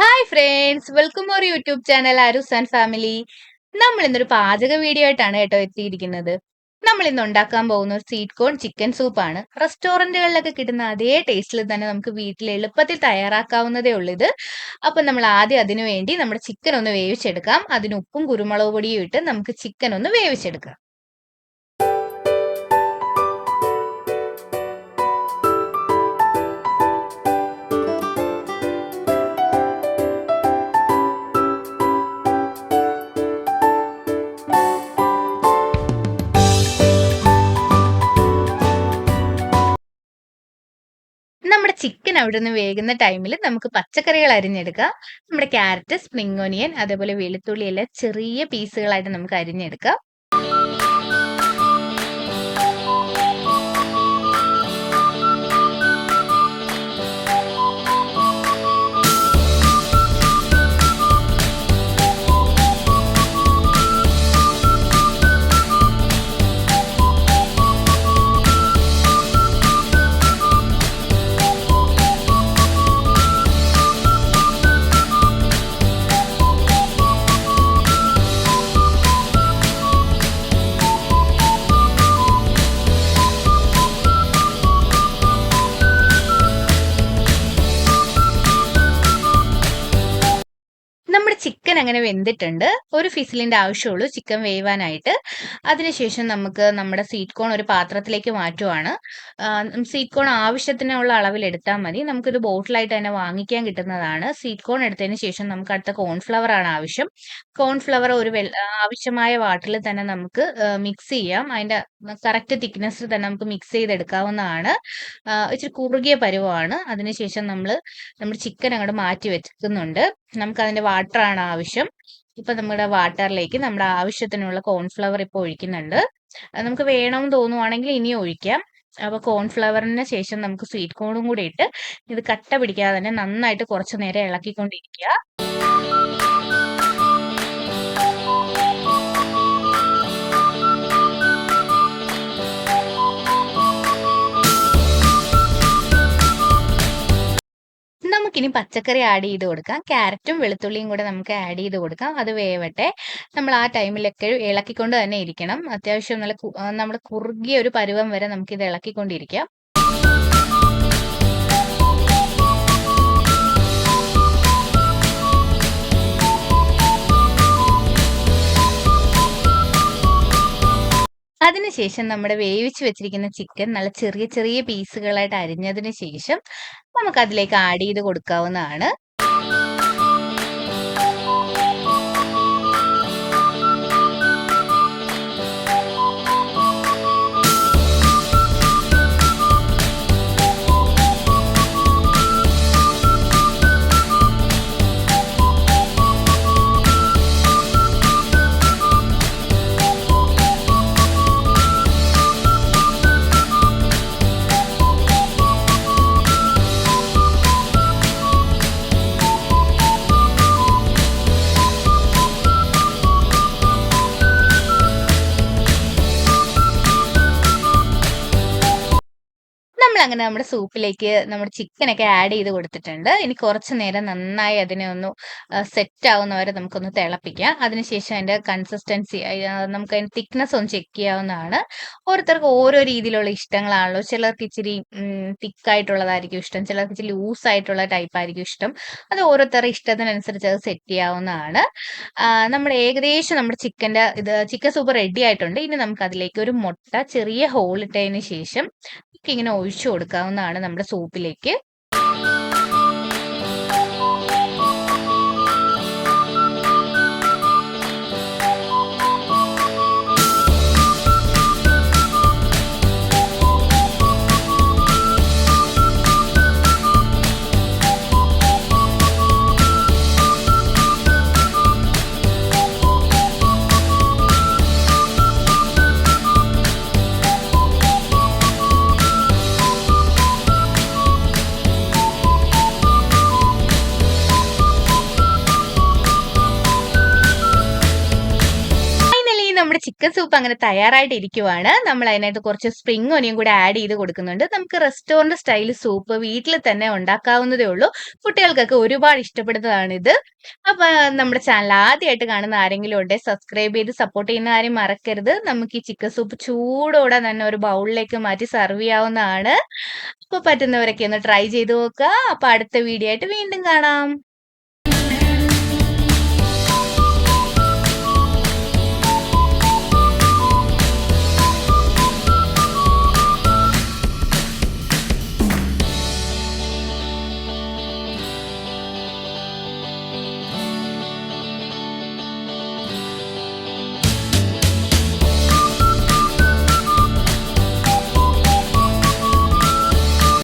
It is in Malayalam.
Hi friends welcome our YouTube channel അരുസ് and family നമ്മൾ ഇന്നൊരു പാചക വീഡിയോ ആയിട്ടാണ് കേട്ടോ എത്തിയിരിക്കുന്നത്. നമ്മൾ ഇന്ന് ഉണ്ടാക്കാൻ പോകുന്ന സ്വീറ്റ് കോൺ ചിക്കൻ സൂപ്പാണ് റെസ്റ്റോറന്റുകളിലൊക്കെ കിട്ടുന്ന അതേ ടേസ്റ്റിൽ തന്നെ നമുക്ക് വീട്ടിൽ എളുപ്പത്തിൽ തയ്യാറാക്കാവുന്നതേ ഉള്ളൂ ഇത്. അപ്പം നമ്മൾ ആദ്യം അതിനു വേണ്ടി നമ്മുടെ ചിക്കൻ ഒന്ന് വേവിച്ചെടുക്കാം. അതിന് ഉപ്പും കുരുമുളക് പൊടിയും ഇട്ട് നമുക്ക് ചിക്കൻ ഒന്ന് വേവിച്ചെടുക്കാം. ചിക്കൻ അവിടെ നിന്ന് വേകുന്ന ടൈമിൽ നമുക്ക് പച്ചക്കറികൾ അരിഞ്ഞെടുക്കാം. നമ്മുടെ ക്യാരറ്റ് സ്പ്രിംഗ് ഓണിയൻ അതേപോലെ വെളുത്തുള്ളി എല്ലാം ചെറിയ പീസുകളായിട്ട് നമുക്ക് അരിഞ്ഞെടുക്കാം. അങ്ങനെ വെന്തിട്ടുണ്ട്. ഒരു ഫിസിലിന്റെ ആവശ്യമുള്ളൂ. ചിക്കൻ വേവാനായിട്ട്. അതിനുശേഷം നമുക്ക് നമ്മുടെ സീറ്റ് കോൺ ഒരു പാത്രത്തിലേക്ക് മാറ്റുവാണ്. സീറ്റ് കോൺ ആവശ്യത്തിനുള്ള അളവിൽ എടുത്താൽ മതി. നമുക്കിത് ബോട്ടിലായിട്ട് തന്നെ വാങ്ങിക്കാൻ കിട്ടുന്നതാണ്. സീറ്റ് കോൺ എടുത്തതിന് ശേഷം നമുക്ക് അടുത്ത കോൺഫ്ലവർ ആണ് ആവശ്യം. കോൺഫ്ലവർ ഒരു ആവശ്യമായ വാട്ടിൽ തന്നെ നമുക്ക് മിക്സ് ചെയ്യാം. അതിന്റെ കറക്റ്റ് തിക്നെസ്സിൽ തന്നെ നമുക്ക് മിക്സ് ചെയ്തെടുക്കാവുന്നതാണ്. ഇച്ചിരി കുറുകിയ പരുവമാണ്. അതിനുശേഷം നമ്മൾ നമ്മുടെ ചിക്കൻ അങ്ങോട്ട് മാറ്റി വെക്കുന്നുണ്ട് നമുക്ക് അതിന്റെ വാട്ടർ ആണ് ആവശ്യം. ഇപ്പൊ നമ്മുടെ വാട്ടറിലേക്ക് നമ്മുടെ ആവശ്യത്തിനുള്ള കോൺഫ്ലവർ ഇപ്പൊ ഒഴിക്കുന്നുണ്ട്. നമുക്ക് വേണമെന്ന് തോന്നുവാണെങ്കിൽ ഇനി ഒഴിക്കാം. അപ്പൊ കോൺഫ്ലവറിന് ശേഷം നമുക്ക് സ്വീറ്റ് കോണും കൂടി ഇട്ട് ഇത് കട്ട പിടിക്കാതെ തന്നെ നന്നായിട്ട് കുറച്ചു നേരം ഇളക്കിക്കൊണ്ടിരിക്കുക. നമുക്കിനി പച്ചക്കറി ആഡ് ചെയ്ത് കൊടുക്കാം. ക്യാരറ്റും വെളുത്തുള്ളിയും കൂടെ നമുക്ക് ആഡ് ചെയ്ത് കൊടുക്കാം. അത് വേവട്ടെ. നമ്മൾ ആ ടൈമിലൊക്കെ ഇളക്കിക്കൊണ്ട് തന്നെ ഇരിക്കണം. അത്യാവശ്യം നല്ല നമ്മൾ കുറുകിയ ഒരു പരുവം വരെ നമുക്കിത് ഇളക്കിക്കൊണ്ടിരിക്കാം. അതിനുശേഷം നമ്മുടെ വേവിച്ച് വെച്ചിരിക്കുന്ന ചിക്കൻ നല്ല ചെറിയ ചെറിയ പീസുകളായിട്ട് അരിഞ്ഞതിന് ശേഷം നമുക്ക് അതിലേക്ക് ആഡ് ചെയ്ത് കൊടുക്കാവുന്നതാണ്. അങ്ങനെ നമ്മുടെ സൂപ്പിലേക്ക് നമ്മുടെ ചിക്കനൊക്കെ ആഡ് ചെയ്ത് കൊടുത്തിട്ടുണ്ട്. ഇനി കുറച്ച് നേരം നന്നായി അതിനെ ഒന്ന് സെറ്റ് ആവുന്ന വരെ നമുക്കൊന്ന് തിളപ്പിക്കാം. അതിനുശേഷം അതിന്റെ കൺസിസ്റ്റൻസി നമുക്ക് അതിന്റെ തിക്നെസ് ഒന്ന് ചെക്ക് ചെയ്യാവുന്നതാണ്. ഓരോരുത്തർക്ക് ഓരോ രീതിയിലുള്ള ഇഷ്ടങ്ങളാണല്ലോ. ചിലർക്ക് ഇച്ചിരി തിക്കായിട്ടുള്ളതായിരിക്കും ഇഷ്ടം. ചിലർക്ക് ഇച്ചിരി ലൂസ് ആയിട്ടുള്ള ടൈപ്പ് ആയിരിക്കും ഇഷ്ടം. അത് ഓരോരുത്തരുടെ ഇഷ്ടത്തിനനുസരിച്ച് അത് സെറ്റ് ചെയ്യാവുന്നതാണ്. നമ്മൾ ഏകദേശം നമ്മുടെ ചിക്കന്റെ ഇത് ചിക്കൻ സൂപ്പ് റെഡി ആയിട്ടുണ്ട്. ഇനി നമുക്ക് അതിലേക്ക് ഒരു മുട്ട ചെറിയ ഹോൾ ഇട്ടതിന് ശേഷം ഇങ്ങനെ ഒഴിച്ചു കൊടുക്കാവുന്നതാണ് നമ്മുടെ സൂപ്പിലേക്ക്. ചിക്കൻ സൂപ്പ് അങ്ങനെ തയ്യാറായിട്ട് ഇരിക്കുവാണ് നമ്മൾ അതിനകത്ത് കുറച്ച് സ്പ്രിംഗ് ഒനിയും കൂടെ ആഡ് ചെയ്ത് കൊടുക്കുന്നുണ്ട്. നമുക്ക് റെസ്റ്റോറന്റ് സ്റ്റൈൽ സൂപ്പ് വീട്ടിൽ തന്നെ ഉണ്ടാക്കാവുന്നതേ ഉള്ളൂ. കുട്ടികൾക്കൊക്കെ ഒരുപാട് ഇഷ്ടപ്പെടുന്നതാണ് ഇത് അപ്പൊ നമ്മുടെ ചാനൽ ആദ്യമായിട്ട് കാണുന്ന ആരെങ്കിലും ഉണ്ടെങ്കിൽ സബ്സ്ക്രൈബ് ചെയ്ത് സപ്പോർട്ട് ചെയ്യുന്ന കാര്യം മറക്കരുത്. നമുക്ക് ഈ ചിക്കൻ സൂപ്പ് ചൂടോടെ തന്നെ ഒരു ബൗളിലേക്ക് മാറ്റി സെർവ് ചെയ്യാവുന്നതാണ്. അപ്പൊ പറ്റുന്നവരൊക്കെ ഒന്ന് ട്രൈ ചെയ്ത് നോക്കുക. അപ്പൊ അടുത്ത വീഡിയോ ആയിട്ട് വീണ്ടും കാണാം.